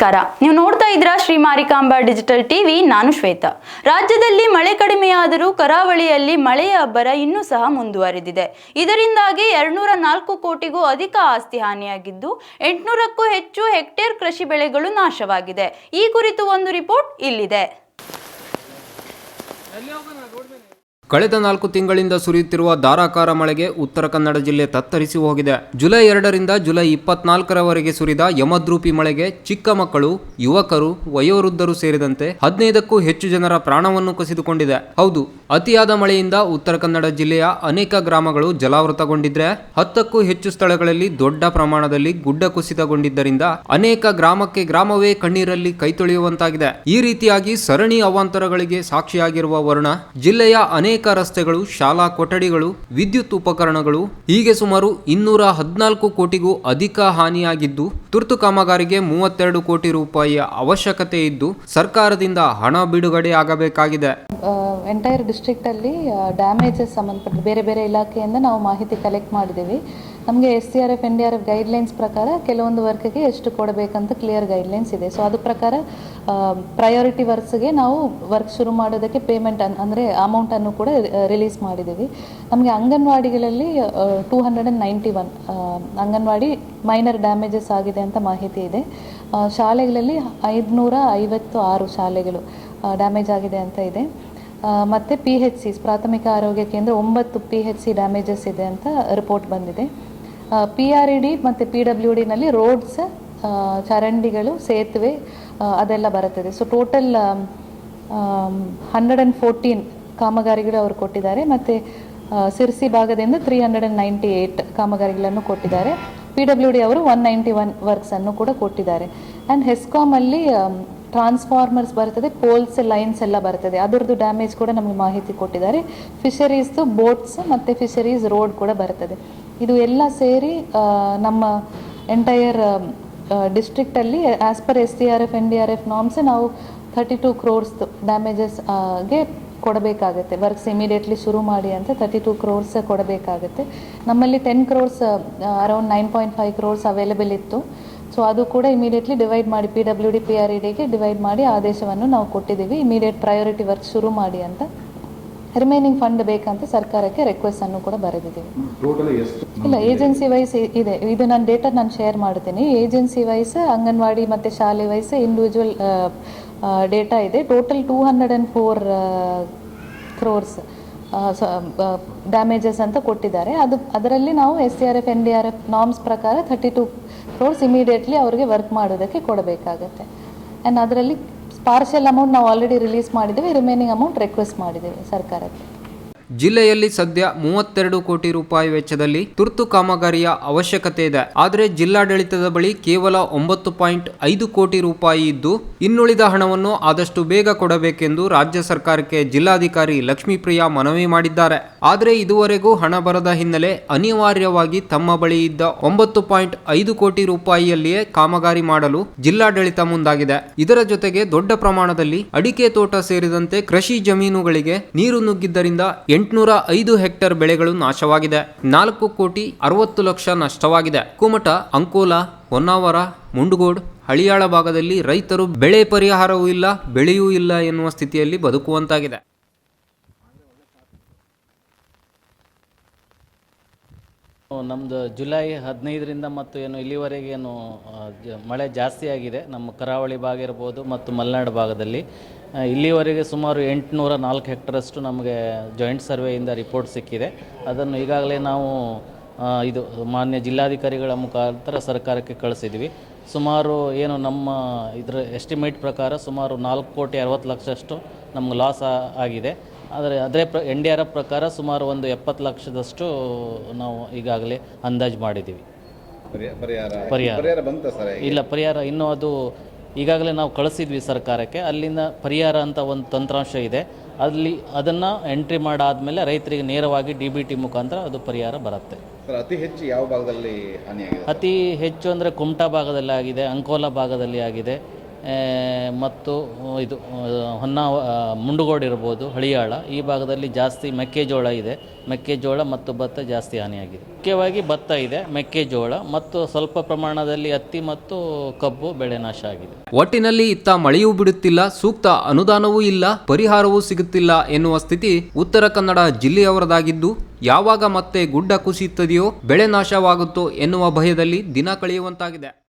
ನಮಸ್ಕಾರ. ನೀವು ನೋಡ್ತಾ ಇದ್ರ ಶ್ರೀ ಮಾರಿಕಾಂಬಾ ಡಿಜಿಟಲ್ ಟಿವಿ, ನಾನು ಶ್ವೇತಾ. ರಾಜ್ಯದಲ್ಲಿ ಮಳೆ ಕಡಿಮೆಯಾದರೂ ಕರಾವಳಿಯಲ್ಲಿ ಮಳೆಯ ಅಬ್ಬರ ಇನ್ನೂ ಸಹ ಮುಂದುವರೆದಿದೆ. ಇದರಿಂದಾಗಿ ಎರಡ್ನೂರ ನಾಲ್ಕು ಕೋಟಿಗೂ ಅಧಿಕ ಆಸ್ತಿ ಹಾನಿಯಾಗಿದ್ದು, ಎಂಟುನೂರಕ್ಕೂ ಹೆಚ್ಚು ಹೆಕ್ಟೇರ್ ಕೃಷಿ ಬೆಳೆಗಳು ನಾಶವಾಗಿದೆ. ಈ ಕುರಿತು ಒಂದು ರಿಪೋರ್ಟ್ ಇಲ್ಲಿದೆ. ಕಳೆದ ನಾಲ್ಕು ತಿಂಗಳಿಂದ ಸುರಿಯುತ್ತಿರುವ ಧಾರಾಕಾರ ಮಳೆಗೆ ಉತ್ತರ ಕನ್ನಡ ಜಿಲ್ಲೆ ತತ್ತರಿಸಿ ಹೋಗಿದೆ. ಜುಲೈ ಎರಡರಿಂದ ಜುಲೈ ಇಪ್ಪತ್ನಾಲ್ಕರವರೆಗೆ ಸುರಿದ ಯಮದ್ರೂಪಿ ಮಳೆಗೆ ಚಿಕ್ಕ ಮಕ್ಕಳು, ಯುವಕರು, ವಯೋವೃದ್ಧರು ಸೇರಿದಂತೆ ಹದಿನೈದಕ್ಕೂ ಹೆಚ್ಚು ಜನರ ಪ್ರಾಣವನ್ನು ಕಸಿದುಕೊಂಡಿದೆ. ಹೌದು, ಅತಿಯಾದ ಮಳೆಯಿಂದ ಉತ್ತರ ಕನ್ನಡ ಜಿಲ್ಲೆಯ ಅನೇಕ ಗ್ರಾಮಗಳು ಜಲಾವೃತಗೊಂಡಿದ್ರೆ ಹತ್ತಕ್ಕೂ ಹೆಚ್ಚು ಸ್ಥಳಗಳಲ್ಲಿ ದೊಡ್ಡ ಪ್ರಮಾಣದಲ್ಲಿ ಗುಡ್ಡ ಕುಸಿತಗೊಂಡಿದ್ದರಿಂದ ಅನೇಕ ಗ್ರಾಮಕ್ಕೆ ಗ್ರಾಮವೇ ಕಣ್ಣೀರಲ್ಲಿ ಕೈ ತೊಳೆಯುವಂತಾಗಿದೆ. ಈ ರೀತಿಯಾಗಿ ಸರಣಿ ಅವಾಂತರಗಳಿಗೆ ಸಾಕ್ಷಿಯಾಗಿರುವ ವರುಣ ಜಿಲ್ಲೆಯ ಅನೇಕ ರಸ್ತೆಗಳು, ಶಾಲಾ ಕೊಠಡಿಗಳು, ವಿದ್ಯುತ್ ಉಪಕರಣಗಳು, ಹೀಗೆ ಸುಮಾರು ಇನ್ನೂರ ಹದಿನಾಲ್ಕು ಕೋಟಿಗೂ ಅಧಿಕ ಹಾನಿಯಾಗಿದ್ದು, ತುರ್ತು ಕಾಮಗಾರಿಗೆ ಮೂವತ್ತೆರಡು ಕೋಟಿ ರೂಪಾಯಿಯ ಅವಶ್ಯಕತೆ ಇದ್ದು, ಸರ್ಕಾರದಿಂದ ಹಣ ಬಿಡುಗಡೆ ಆಗಬೇಕಾಗಿದೆ. ಎಂಟೈರ್ ಡಿಸ್ಟ್ರಿಕ್ಟಲ್ಲಿ ಡ್ಯಾಮೇಜಸ್ ಸಂಬಂಧಪಟ್ಟ ಬೇರೆ ಬೇರೆ ಇಲಾಖೆಯಿಂದ ನಾವು ಮಾಹಿತಿ ಕಲೆಕ್ಟ್ ಮಾಡಿದ್ದೀವಿ ನಮಗೆ S C R F N D R F guidelines ಪ್ರಕಾರ ಕೆಲವೊಂದು ವರ್ಕ್ಗೆ ಎಷ್ಟು ಕೊಡಬೇಕಂತ ಕ್ಲಿಯರ್ ಗೈಡ್ಲೈನ್ಸ್ ಇದೆ. ಸೊ ಅದು ಪ್ರಕಾರ ಪ್ರಯಾರಿಟಿ ವರ್ಕ್ಸ್ಗೆ ನಾವು ವರ್ಕ್ ಶುರು ಮಾಡೋದಕ್ಕೆ ಪೇಮೆಂಟ್ ಅನ್, ಅಂದರೆ ಅಮೌಂಟನ್ನು ಕೂಡ ರಿಲೀಸ್ ಮಾಡಿದ್ದೀವಿ. ನಮಗೆ ಅಂಗನವಾಡಿಗಳಲ್ಲಿ two hundred and ninety one anganwadi minor damages ಆಗಿದೆ ಅಂತ ಮಾಹಿತಿ ಇದೆ. ಶಾಲೆಗಳಲ್ಲಿ ಐದುನೂರ ಐವತ್ತು ಆರು ಶಾಲೆಗಳು ಡ್ಯಾಮೇಜ್ ಆಗಿದೆ ಅಂತ ಇದೆ. ಮತ್ತು ಪಿ ಹೆಚ್ ಸಿ ಪ್ರಾಥಮಿಕ ಆರೋಗ್ಯ ಕೇಂದ್ರ ಒಂಬತ್ತು ಪಿ ಹೆಚ್ ಸಿ ಡ್ಯಾಮೇಜಸ್ ಇದೆ ಅಂತ ರಿಪೋರ್ಟ್ ಬಂದಿದೆ. ಪಿ ಆರ್ ಇ ಡಿ ಮತ್ತು ಪಿ ಡಬ್ಲ್ಯೂ ಡಿನಲ್ಲಿ ರೋಡ್ಸ್ ಚರಂಡಿಗಳು ಸೇತುವೆ ಅದೆಲ್ಲ ಬರುತ್ತದೆ. So total hundred and fourteen ಕಾಮಗಾರಿಗಳು ಅವರು ಕೊಟ್ಟಿದ್ದಾರೆ. ಮತ್ತು ಸಿರ್ಸಿ ಭಾಗದಿಂದ three hundred and ninety eight ಕಾಮಗಾರಿಗಳನ್ನು ಕೊಟ್ಟಿದ್ದಾರೆ. ಪಿ ಡಬ್ಲ್ಯೂ ಡಿ ಅವರು ಒನ್ ನೈಂಟಿ ಒನ್ ವರ್ಕ್ಸನ್ನು ಕೂಡ ಕೊಟ್ಟಿದ್ದಾರೆ. ಆ್ಯಂಡ್ ಹೆಸ್ಕಾಮಲ್ಲಿ ಟ್ರಾನ್ಸ್ಫಾರ್ಮರ್ಸ್ ಬರ್ತದೆ ಪೋಲ್ಸ್ ಲೈನ್ಸ್ ಎಲ್ಲ ಬರ್ತದೆ ಅದರದ್ದು ಡ್ಯಾಮೇಜ್ ಕೂಡ ನಮಗೆ ಮಾಹಿತಿ ಕೊಟ್ಟಿದ್ದಾರೆ. ಫಿಶರೀಸ್ದು ಬೋಟ್ಸ್ ಮತ್ತು ಫಿಶರೀಸ್ ರೋಡ್ ಕೂಡ ಬರ್ತದೆ ಇದು ಎಲ್ಲ ಸೇರಿ ನಮ್ಮ entire ಡಿಸ್ಟ್ರಿಕ್ಟಲ್ಲಿ as per S C R F N D R F ನಾಮ್ಸೆ ನಾವು ಥರ್ಟಿ ಟು ಕ್ರೋರ್ಸ್ ಡ್ಯಾಮೇಜಸ್ಗೆ ಕೊಡಬೇಕಾಗುತ್ತೆ. ವರ್ಕ್ಸ್ ಇಮಿಡಿಯೇಟ್ಲಿ ಶುರು ಮಾಡಿ ಅಂತ ತರ್ಟಿ ಟು ಕ್ರೋರ್ಸ್ ಕೊಡಬೇಕಾಗುತ್ತೆ. ನಮ್ಮಲ್ಲಿ ten crores around nine point five crores available ಇತ್ತು. ಸೊ ಅದು ಕೂಡ ಇಮಿಡಿಯೇಟ್ಲಿ ಡಿವೈಡ್ ಮಾಡಿ P W D P R E ಡಿಗೆ ಡಿವೈಡ್ ಮಾಡಿ ಆದೇಶವನ್ನು ನಾವು ಕೊಟ್ಟಿದ್ದೀವಿ. ಇಮಿಡಿಯೇಟ್ ಪ್ರಯಾರಿಟಿ ವರ್ಕ್ ಶುರು ಮಾಡಿ ಅಂತ ರಿಮೈನಿಂಗ್ ಫಂಡ್ ಬೇಕಂತ ಸರ್ಕಾರಕ್ಕೆ ರಿಕ್ವೆಸ್ಟ್ ಅನ್ನು ಕೂಡ ಬರೆದಿದ್ದೀವಿ. ಇಲ್ಲ ಏಜೆನ್ಸಿ ವೈಸ್ ಇದೆ. ಇದು ನಾನು ಡೇಟಾ ನಾನು ಶೇರ್ ಮಾಡ್ತೀನಿ. ಏಜೆನ್ಸಿ ವೈಸ್ ಅಂಗನವಾಡಿ ಮತ್ತು ಶಾಲೆ ವೈಸ್ ಇಂಡಿವಿಜುವಲ್ ಡೇಟಾ ಇದೆ. Total two hundred and four crores damages ಅಂತ ಕೊಟ್ಟಿದ್ದಾರೆ. ಅದು ಅದರಲ್ಲಿ ನಾವು S C R F N D R F norms ಪ್ರಕಾರ ಥರ್ಟಿ ಟು ಕ್ರೋರ್ಸ್ ಇಮಿಡಿಯೇಟ್ಲಿ ಅವರಿಗೆ ವರ್ಕ್ ಮಾಡೋದಕ್ಕೆ ಕೊಡಬೇಕಾಗತ್ತೆ. ಆ್ಯಂಡ್ ಅದರಲ್ಲಿ ಪಾರ್ಷಿಯಲ್ ಅಮೌಂಟ್ ನಾವು ಆಲ್ರೆಡಿ ರಿಲೀಸ್ ಮಾಡಿದ್ದೀವಿ ರಿಮೈನಿಂಗ್ ಅಮೌಂಟ್ ರಿಕ್ವೆಸ್ಟ್ ಮಾಡಿದ್ದೀವಿ ಸರ್ಕಾರಕ್ಕೆ. ಜಿಲ್ಲೆಯಲ್ಲಿ ಸದ್ಯ ಮೂವತ್ತೆರಡು ಕೋಟಿ ರೂಪಾಯಿ ವೆಚ್ಚದಲ್ಲಿ ತುರ್ತು ಕಾಮಗಾರಿಯ ಅವಶ್ಯಕತೆ ಇದೆ. ಆದರೆ ಜಿಲ್ಲಾಡಳಿತದ ಬಳಿ ಕೇವಲ ಒಂಬತ್ತು ಪಾಯಿಂಟ್ ಐದು ಕೋಟಿ ರೂಪಾಯಿ ಇದ್ದು, ಇನ್ನುಳಿದ ಹಣವನ್ನು ಆದಷ್ಟು ಬೇಗ ಕೊಡಬೇಕೆಂದು ರಾಜ್ಯ ಸರ್ಕಾರಕ್ಕೆ ಜಿಲ್ಲಾಧಿಕಾರಿ ಲಕ್ಷ್ಮೀಪ್ರಿಯಾ ಮನವಿ ಮಾಡಿದ್ದಾರೆ. ಆದರೆ ಇದುವರೆಗೂ ಹಣ ಬರದ ಹಿನ್ನೆಲೆ ಅನಿವಾರ್ಯವಾಗಿ ತಮ್ಮ ಬಳಿ ಇದ್ದ ಒಂಬತ್ತು ಪಾಯಿಂಟ್ ಐದು ಕೋಟಿ ರೂಪಾಯಿಯಲ್ಲಿಯೇ ಕಾಮಗಾರಿ ಮಾಡಲು ಜಿಲ್ಲಾಡಳಿತ ಮುಂದಾಗಿದೆ. ಇದರ ಜೊತೆಗೆ ದೊಡ್ಡ ಪ್ರಮಾಣದಲ್ಲಿ ಅಡಿಕೆ ತೋಟ ಸೇರಿದಂತೆ ಕೃಷಿ ಜಮೀನುಗಳಿಗೆ ನೀರು ನುಗ್ಗಿದ್ದರಿಂದ ಎಂಟುನೂರ ಐದು ಹೆಕ್ಟೇರ್ ಬೆಳೆಗಳು ನಾಶವಾಗಿದೆ. ನಾಲ್ಕು ಕೋಟಿ ಅರವತ್ತು ಲಕ್ಷ ನಷ್ಟವಾಗಿದೆ. ಕುಮಟ, ಅಂಕೋಲ, ಹೊನ್ನಾವರ, ಮುಂಡಗೋಡ್, ಹಳಿಯಾಳ ಭಾಗದಲ್ಲಿ ರೈತರು ಬೆಳೆ ಪರಿಹಾರವೂ ಇಲ್ಲ, ಬೆಳೆಯೂ ಇಲ್ಲ ಎನ್ನುವ ಸ್ಥಿತಿಯಲ್ಲಿ ಬದುಕುವಂತಾಗಿದೆ. ನಮ್ಮದು ಜುಲೈ ಹದಿನೈದರಿಂದ ಮತ್ತು ಏನು ಇಲ್ಲಿವರೆಗೆ ಏನು ಮಳೆ ಜಾಸ್ತಿ ಆಗಿದೆ. ನಮ್ಮ ಕರಾವಳಿ ಭಾಗ ಇರ್ಬೋದು ಮತ್ತು ಮಲೆನಾಡು ಭಾಗದಲ್ಲಿ. ಇಲ್ಲಿವರೆಗೆ ಸುಮಾರು ಎಂಟುನೂರ ನಾಲ್ಕು ಹೆಕ್ಟರಷ್ಟು ನಮಗೆ ಜಾಯಿಂಟ್ ಸರ್ವೆಯಿಂದ ರಿಪೋರ್ಟ್ ಸಿಕ್ಕಿದೆ. ಅದನ್ನು ಈಗಾಗಲೇ ನಾವು ಇದು ಮಾನ್ಯ ಜಿಲ್ಲಾಧಿಕಾರಿಗಳ ಮುಖಾಂತರ ಸರ್ಕಾರಕ್ಕೆ ಕಳಿಸಿದ್ವಿ. ಸುಮಾರು ಏನು ನಮ್ಮ ಇದರ ಎಸ್ಟಿಮೇಟ್ ಪ್ರಕಾರ ಸುಮಾರು ನಾಲ್ಕು ಕೋಟಿ ಅರವತ್ತು ಲಕ್ಷಷ್ಟು ನಮ್ಗೆ ಲಾಸ್ ಆಗಿದೆ. ಆದರೆ ಅದೇ ಪ್ರ ಎನ್ ಡಿ ಆರ್ ಎಫ್ ಪ್ರಕಾರ ಸುಮಾರು ಒಂದು ಎಪ್ಪತ್ತು ಲಕ್ಷದಷ್ಟು ನಾವು ಈಗಾಗಲೇ ಅಂದಾಜು ಮಾಡಿದ್ದೀವಿ. ಪರಿಹಾರ ಪರಿಹಾರ ಬಂತ ಸರ್ ಇಲ್ಲ ಪರಿಹಾರ ಇನ್ನೂ ಅದು ಈಗಾಗಲೇ ನಾವು ಕಳಿಸಿದ್ವಿ ಸರ್ಕಾರಕ್ಕೆ. ಅಲ್ಲಿಂದ ಪರಿಹಾರ ಅಂತ ಒಂದು ತಂತ್ರಾಂಶ ಇದೆ. ಅಲ್ಲಿ ಅದನ್ನು ಎಂಟ್ರಿ ಮಾಡಾದ್ಮೇಲೆ ರೈತರಿಗೆ ನೇರವಾಗಿ ಡಿ ಬಿ ಟಿ ಮುಖಾಂತರ ಅದು ಪರಿಹಾರ ಬರುತ್ತೆ. ಸರ್ ಅತಿ ಹೆಚ್ಚು ಯಾವ ಭಾಗದಲ್ಲಿ ಹಾನಿಯಾಗಿದೆ ಅತಿ ಹೆಚ್ಚು ಅಂದರೆ ಕುಮಟಾ ಭಾಗದಲ್ಲಿ ಆಗಿದೆ ಅಂಕೋಲಾ ಭಾಗದಲ್ಲಿ ಆಗಿದೆ. ಮತ್ತು ಇದು, ಹೊನ್ನಾವ ಮುಂಡಗೋಡು ಇರ್ಬೋದು, ಹಳಿಯಾಳ. ಈ ಭಾಗದಲ್ಲಿ ಜಾಸ್ತಿ ಮೆಕ್ಕೆಜೋಳ ಇದೆ. ಮೆಕ್ಕೆಜೋಳ ಮತ್ತು ಭತ್ತ ಜಾಸ್ತಿ ಹಾನಿಯಾಗಿದೆ. ಮುಖ್ಯವಾಗಿ ಭತ್ತ ಇದೆ, ಮೆಕ್ಕೆಜೋಳ, ಮತ್ತು ಸ್ವಲ್ಪ ಪ್ರಮಾಣದಲ್ಲಿ ಹತ್ತಿ ಮತ್ತು ಕಬ್ಬು ಬೆಳೆ ನಾಶ ಆಗಿದೆ. ಒಟ್ಟಿನಲ್ಲಿ ಇತ್ತ ಮಳೆಯೂ ಬಿಡುತ್ತಿಲ್ಲ, ಸೂಕ್ತ ಅನುದಾನವೂ ಇಲ್ಲ, ಪರಿಹಾರವೂ ಸಿಗುತ್ತಿಲ್ಲ ಎನ್ನುವ ಸ್ಥಿತಿ ಉತ್ತರ ಕನ್ನಡ ಜಿಲ್ಲೆಯವರದಾಗಿದ್ದು, ಯಾವಾಗ ಮತ್ತೆ ಗುಡ್ಡ ಕುಸಿಯುತ್ತದೆಯೋ, ಬೆಳೆ ನಾಶವಾಗುತ್ತೋ ಎನ್ನುವ ಭಯದಲ್ಲಿ ದಿನ ಕಳೆಯುವಂತಾಗಿದೆ.